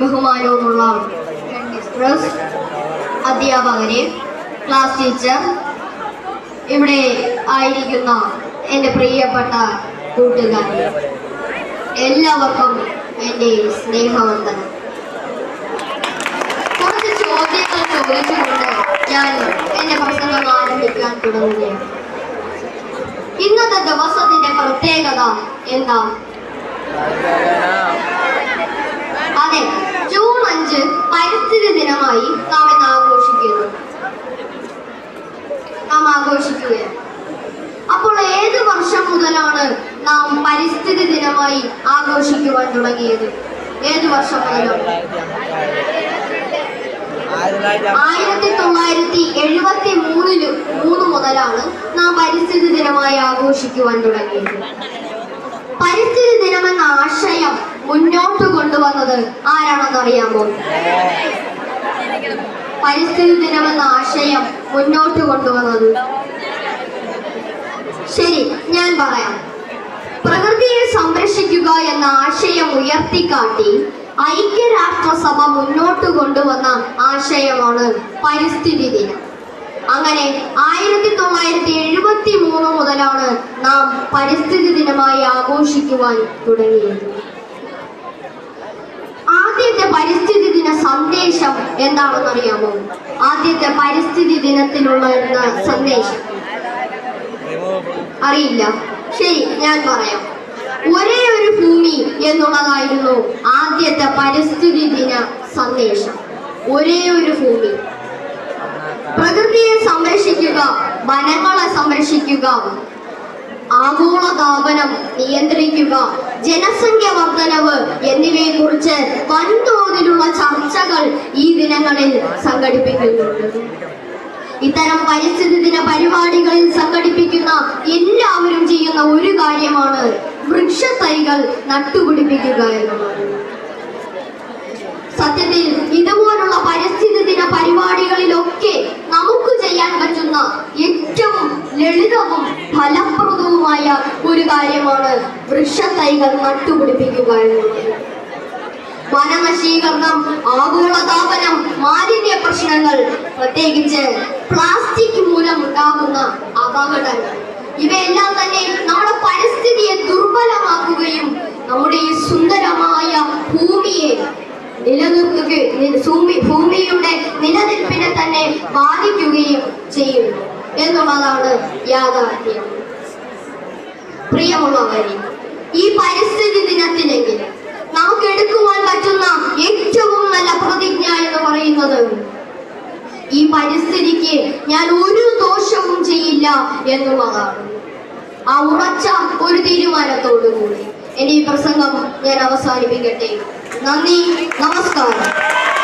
ബഹുമാനവുമുള്ള express അധ്യാപകരെ class teacher ഇവിടെ ആയിരിക്കുന്ന എന്റെ പ്രിയപ്പെട്ട കൂട്ടുകാരി എല്ലാവർക്കും എന്റെ സ്നേഹവന്ദനം. കുറച്ച് ചോദ്യങ്ങൾ ചോദിച്ചുകൊണ്ട് ഞാൻ എന്റെ പ്രസംഗം ആരംഭിക്കാൻ തുടങ്ങുകയാണ്. ഇന്നത്തെ ദിവസത്തിന്റെ പ്രത്യേകത എന്താ? ദിനമായി നാം ഇന്ന് ആഘോഷിക്കുന്നു. നാം ആഘോഷിക്കുകയാണ്. അപ്പോൾ ഏത് വർഷം മുതലാണ് നാം പരിസ്ഥിതി ദിനമായി ആഘോഷിക്കുവാൻ തുടങ്ങിയത്? ഏത് വർഷം മുതലാണ് ആയിരത്തി തൊള്ളായിരത്തി എഴുപത്തി മൂന്നിൽ മൂന്ന് മുതലാണ് നാം പരിസ്ഥിതി ദിനമായി ആഘോഷിക്കുവാൻ തുടങ്ങിയത്. പരിസ്ഥിതി ദിനമെന്ന ആശയം മുന്നോട്ട് കൊണ്ടുവന്നത് ആരാണെന്ന് അറിയാമോ പരിസ്ഥിതി ദിനമെന്ന ആശയം മുന്നോട്ട് കൊണ്ടുവന്നത്. ശരി ഞാൻ പറയാം. പ്രകൃതിയെ സംരക്ഷിക്കുക എന്ന ആശയം ഉയർത്തിക്കാട്ടി ഐക്യരാഷ്ട്രസഭ മുന്നോട്ട് കൊണ്ടുവന്ന ആശയമാണ് പരിസ്ഥിതി ദിനം. അങ്ങനെ ആയിരത്തി തൊള്ളായിരത്തി എഴുപത്തി മൂന്ന് മുതലാണ് നാം പരിസ്ഥിതി ദിനമായി ആഘോഷിക്കുവാൻ തുടങ്ങിയത് ആദ്യത്തെ പരിസ്ഥിതി ദിന സന്ദേശം എന്താണെന്നറിയാമോ? ആദ്യത്തെ പരിസ്ഥിതി ദിനത്തിലുള്ള സന്ദേശം. അറിയില്ല. ശരി ഞാൻ പറയാം. ഒരേ ഒരു ഭൂമി എന്നുള്ളതായിരുന്നു ആദ്യത്തെ പരിസ്ഥിതി ദിന സന്ദേശം. ഒരേ ഒരു ഭൂമി. പ്രകൃതിയെ സംരക്ഷിക്കുക വനങ്ങളെ സംരക്ഷിക്കുക ആഗോളതാപനം നിയന്ത്രിക്കുക ജനസംഖ്യ വർധനവ് എന്നിവയെ കുറിച്ച് വൻതോതിലുള്ള ചർച്ചകൾ ഈ ദിനങ്ങളിൽ സംഘടിപ്പിക്കുന്നുണ്ട്. ഇത്തരം പരിസ്ഥിതി ദിന പരിപാടികളിൽ സംഘടിപ്പിക്കുന്ന എല്ലാവരും ചെയ്യുന്ന ഒരു കാര്യമാണ് വൃക്ഷത്തൈകൾ നട്ടുപിടിപ്പിക്കുക സത്യത്തിൽ ഇതുപോലുള്ള പരിസ്ഥിതി ദിന പരിപാടികളിലൊക്കെ നമുക്ക് ചെയ്യാൻ പറ്റുന്ന ലളിതവും ഫലപ്രദവുമായ ഒരു കാര്യമാണ് വൃക്ഷത്തൈകൾ നട്ടുപിടിപ്പിക്കുക എന്നുള്ളത് വനനശീകരണം ആഗോളതാപനം മാലിന്യ പ്രശ്നങ്ങൾ പ്രത്യേകിച്ച് പ്ലാസ്റ്റിക് മൂലം ഉണ്ടാകുന്ന അപകടങ്ങൾ. ഇവയെല്ലാം തന്നെ നമ്മുടെ പരിസ്ഥിതിയെ ദുർബലമാക്കുകയും നമ്മുടെ ഈ സുന്ദരമായ ഭൂമിയെ നിലനിർത്തുകയും ഭൂമിയുടെ നിലനിൽപ്പിനെ തന്നെ ബാധിക്കുകയും ചെയ്യുന്നു. എന്നുള്ളതാണ് യാഥാർത്ഥ്യം. പ്രിയമുള്ളവരെ ഈ പരിസ്ഥിതി ദിനത്തിലെങ്കിൽ നമുക്ക് എടുക്കുവാൻ പറ്റുന്ന ഏറ്റവും നല്ല പ്രതിജ്ഞ എന്ന് പറയുന്നത് ഈ പരിസ്ഥിതിക്ക് ഞാൻ ഒരു ദോഷവും ചെയ്യില്ല എന്നുള്ളതാണ്. ആ ഉറച്ച ഒരു തീരുമാനത്തോടു കൂടി എന്റെ ഈ പ്രസംഗം ഞാൻ അവസാനിപ്പിക്കട്ടെ. നന്ദി നമസ്കാരം.